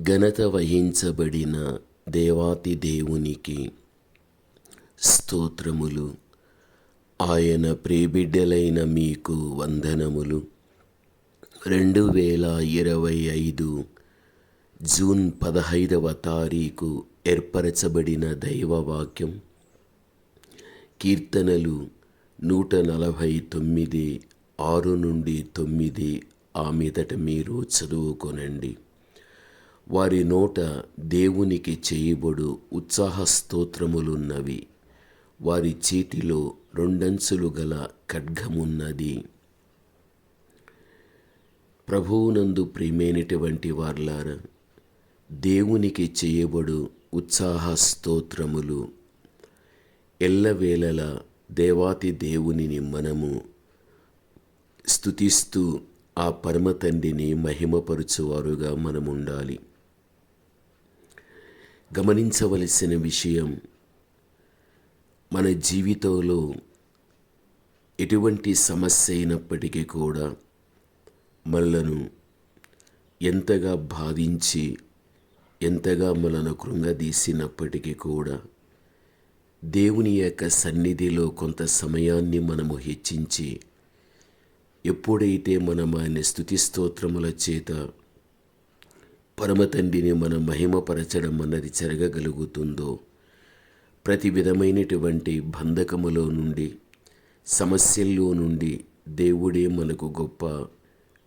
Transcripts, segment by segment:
ఘనత వహించబడిన దేవాతి దేవునికి స్తోత్రములు. ఆయన ప్రేబిడ్డలైన మీకు వందనములు. రెండు వేల ఇరవై ఐదు జూన్ పదహైదవ తారీఖు ఏర్పరచబడిన దైవవాక్యం. కీర్తనలు నూట నలభై తొమ్మిది ఆరు నుండి తొమ్మిది ఆ మీదట మీరు చదువుకొనండి. వారి నోట దేవునికి చేయబడు ఉత్సాహ స్తోత్రములున్నవి. వారి చేతిలో రెండంచులు గల ఖడ్గమున్నది. ప్రభువునందు ప్రియమైనటువంటి వార్లారా దేవునికి చేయబడు ఉత్సాహ స్తోత్రములు. ఎల్లవేళలా దేవాతి దేవునిని మనము స్తుతిస్తూ ఆ పరమతండ్రిని మహిమపరుచువారుగా మనం ఉండాలి గమనించవలసిన విషయం మన జీవితంలో ఎటువంటి సమస్య అయినప్పటికీ కూడా మనలను ఎంతగా బాధించి ఎంతగా మనను కృంగదీసినప్పటికీ కూడా దేవుని యొక్క సన్నిధిలో కొంత సమయాన్ని మనము హెచ్చించి ఎప్పుడైతే మనం ఆయన స్థుతి స్తోత్రముల చేత పరమతండ్రిని మనం మహిమపరచడం అన్నది జరగగలుగుతుందో? ప్రతి విధమైనటువంటి బంధకములో నుండి సమస్యల్లో నుండి దేవుడే మనకు గొప్ప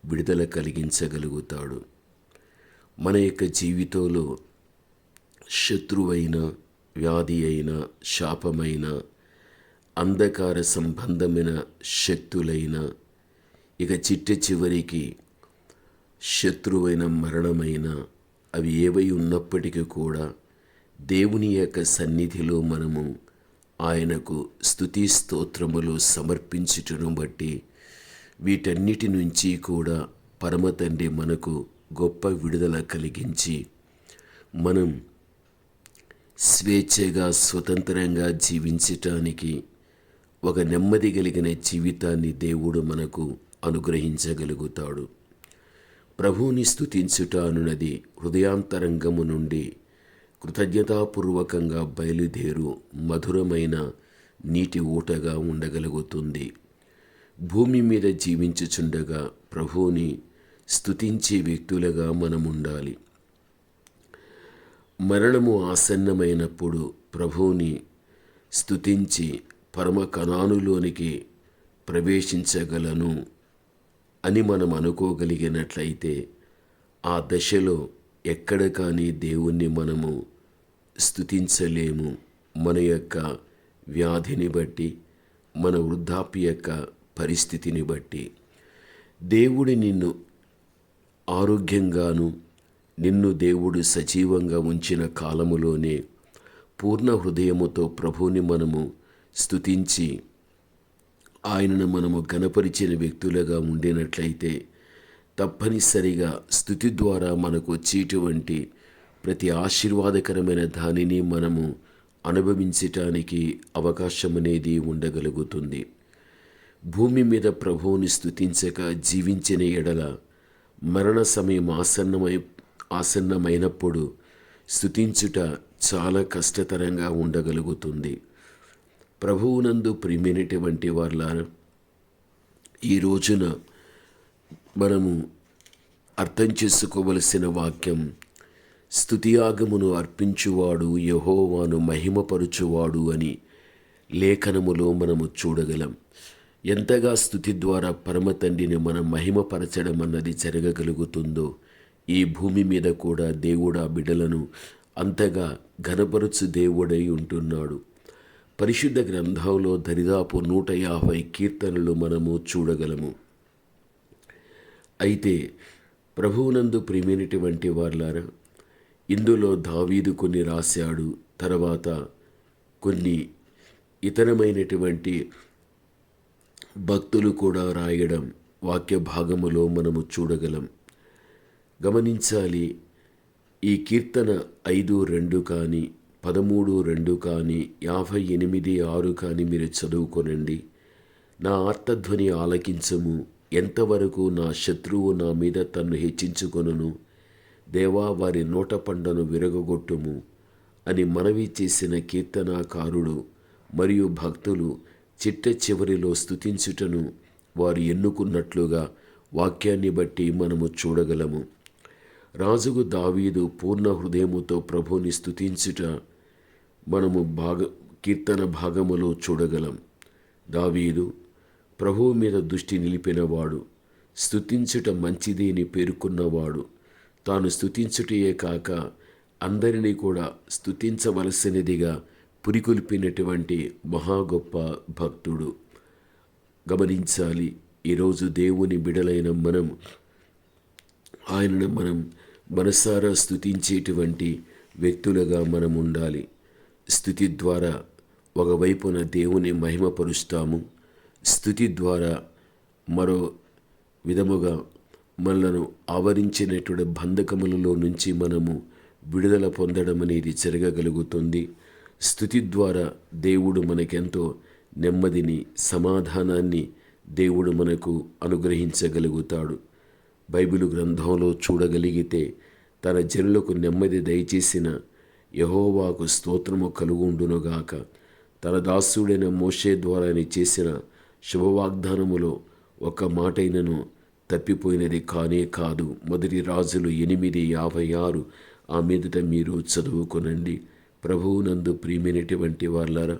విడుదల కలిగించగలుగుతాడు. మన యొక్క జీవితంలో శత్రువైన వ్యాధి అయిన శాపమైన అంధకార సంబంధమైన శక్తులైన ఇక చిట్ట చివరికి శత్రువైన మరణమైన అవి ఏవై ఉన్నప్పటికీ కూడా దేవుని యొక్క సన్నిధిలో మనము ఆయనకు స్థుతి స్తోత్రములు సమర్పించుటను బట్టి వీటన్నిటి నుంచి కూడా పరమతండ్రి మనకు గొప్ప విడుదల కలిగించి మనం స్వేచ్ఛగా స్వతంత్రంగా జీవించటానికి ఒక నెమ్మది కలిగిన జీవితాన్ని దేవుడు మనకు అనుగ్రహించగలుగుతాడు. ప్రభువుని స్థుతించుట అనున్నది హృదయాంతరంగము నుండి కృతజ్ఞతాపూర్వకంగా బయలుదేరు మధురమైన నీటి ఊటగా ఉండగలుగుతుంది. భూమి మీద జీవించుచుండగా ప్రభువుని స్థుతించే వ్యక్తులుగా మనం ఉండాలి మరణము ఆసన్నమైనప్పుడు ప్రభువుని స్థుతించి పరమ కణానులోనికి ప్రవేశించగలను. అని మనం అనుకోగలిగినట్లయితే ఆ దశలో ఎక్కడ కానీ దేవుణ్ణి మనము స్థుతించలేము మన యొక్క వ్యాధిని బట్టి మన వృద్ధాప్య యొక్క పరిస్థితిని బట్టి. దేవుడి నిన్ను ఆరోగ్యంగాను నిన్ను దేవుడు సజీవంగా ఉంచిన కాలములోనే పూర్ణ హృదయముతో ప్రభువుని మనము స్థుతించి ఆయనను మనము గణపరిచిన వ్యక్తులుగా ఉండినట్లయితే తప్పనిసరిగా స్థుతి ద్వారా మనకు వచ్చేటువంటి ప్రతి ఆశీర్వాదకరమైన దానిని మనము అనుభవించటానికి అవకాశం అనేది ఉండగలుగుతుంది. భూమి మీద ప్రభువుని స్థుతించక జీవించిన ఎడల మరణ సమయం ఆసన్నమై ఆసన్నమైనప్పుడు స్థుతించుట చాలా కష్టతరంగా ఉండగలుగుతుంది. ప్రభువునందు ప్రియమైనటువంటి వాళ్ళ ఈ రోజున మనము అర్థం చేసుకోవలసిన వాక్యం స్థుతియాగమును అర్పించువాడు యహోవాను మహిమపరుచువాడు అని లేఖనములో మనము చూడగలం. ఎంతగా స్థుతి ద్వారా పరమ తండ్రిని మనం మహిమపరచడం అన్నది జరగగలుగుతుందో ఈ భూమి మీద కూడా దేవుడా బిడలను బిడ్డలను అంతగా ఘనపరుచు దేవుడై ఉంటున్నాడు. పరిశుద్ధ గ్రంథంలో దరిదాపు నూట యాభై కీర్తనలు మనము చూడగలము. అయితే ప్రభువునందు ప్రియమైనటువంటి వార్లారా ఇందులో దావీదు కొన్ని రాశాడు తర్వాత కొన్ని ఇతరమైనటువంటి భక్తులు కూడా రాయడం వాక్య భాగములో మనము చూడగలం. గమనించాలి ఈ కీర్తన ఐదు రెండు కానీ పదమూడు రెండు కానీ యాభై ఎనిమిది ఆరు కానీ మీరు చదువుకొనండి. నా ఆర్తధ్వని ఆలకించము. ఎంతవరకు నా శత్రువు నా మీద తన్ను హెచ్చించుకొనును? దేవా వారి నోట పండను విరగొట్టుము అని మనవి చేసిన కీర్తనాకారుడు మరియు భక్తులు చిట్ట చివరిలో స్థుతించుటను వారు ఎన్నుకున్నట్లుగా వాక్యాన్ని బట్టి మనము చూడగలము. రాజుగు దావీదు పూర్ణ హృదయముతో ప్రభుని స్థుతించుట మనము భాగ కీర్తన భాగములో చూడగలం. దావీదు ప్రభువు మీద దృష్టి నిలిపినవాడు స్థుతించుట మంచిది అని పేర్కొన్నవాడు. తాను స్తుతించుటయే కాక అందరినీ కూడా స్థుతించవలసినదిగా పురికొల్పినటువంటి మహా గొప్ప భక్తుడు. గమనించాలి ఈరోజు దేవుని బిడలైన మనం ఆయనను మనం మనసారా స్థుతించేటువంటి వ్యక్తులుగా మనం ఉండాలి స్థుతి ద్వారా ఒకవైపున దేవుని మహిమపరుస్తాము. స్థుతి ద్వారా మరో విధముగా మనలను ఆవరించినటువంటి బంధకములలో నుంచి మనము విడుదల పొందడం అనేది జరగగలుగుతుంది. స్థుతి ద్వారా దేవుడు మనకెంతో నెమ్మదిని సమాధానాన్ని దేవుడు మనకు అనుగ్రహించగలుగుతాడు. బైబిల్ గ్రంథంలో చూడగలిగితే తన జనులకు నెమ్మది దయచేసిన యహోవాకు స్తోత్రము కలుగుండునుగాక. తన దాసుడైన మోషే ద్వారా చేసిన శుభవాగ్దానములో ఒక మాటైనను తప్పిపోయినది కానే కాదు. మొదటి రాజులు ఎనిమిది యాభై ఆరు ఆ మీదట మీరు చదువుకొనండి. ప్రభువునందు ప్రియమైనటువంటి వాళ్ళారా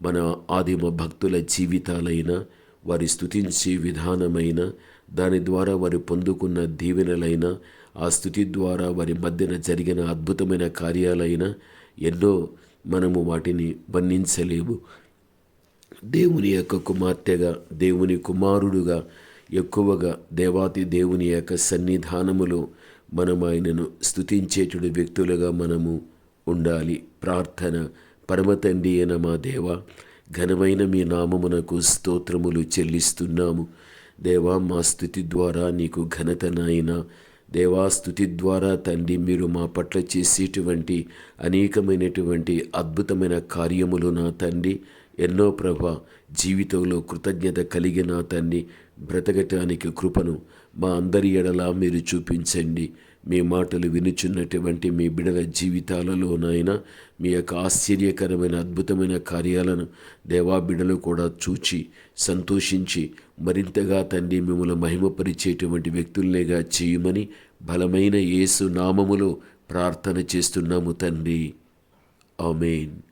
మన ఆదిమ భక్తుల జీవితాలైన వారి స్థుతించే విధానమైన దాని ద్వారా వారు పొందుకున్న దీవెనలైన ఆ స్థుతి ద్వారా వారి మధ్యన జరిగిన అద్భుతమైన కార్యాలైన ఎన్నో మనము వాటిని వర్ణించలేము. దేవుని యొక్క కుమార్తెగా దేవుని కుమారుడుగా ఎక్కువగా దేవాతి దేవుని యొక్క సన్నిధానములో మనం ఆయనను స్థుతించేటుడు వ్యక్తులుగా మనము ఉండాలి. ప్రార్థన. పరమతండి అయిన మా దేవ ఘనమైన మీ నామమునకు స్తోత్రములు చెల్లిస్తున్నాము. దేవా మా స్థుతి ద్వారా నీకు ఘనతనైనా నాయన దేవా స్థుతి ద్వారా తండ్రి మీరు మా పట్ల చేసేటువంటి అనేకమైనటువంటి అద్భుతమైన కార్యములు నా తండ్రి. ఎన్నో ప్రభ జీవితంలో కృతజ్ఞత కలిగిన తండ్రి బ్రతకటానికి కృపను మా అందరి ఎడలా మీరు చూపించండి. మీ మాటలు వినుచున్నటువంటి మీ బిడల జీవితాలలో నాయన మీ యొక్క ఆశ్చర్యకరమైన అద్భుతమైన కార్యాలను దేవా బిడలు కూడా చూచి సంతోషించి మరింతగా తండ్రి మిమ్మల్ని మహిమపరిచేటువంటి వ్యక్తులనేగా చేయమని బలమైన యేసు నామములో ప్రార్థన చేస్తున్నాము తండ్రి. ఆమెన్.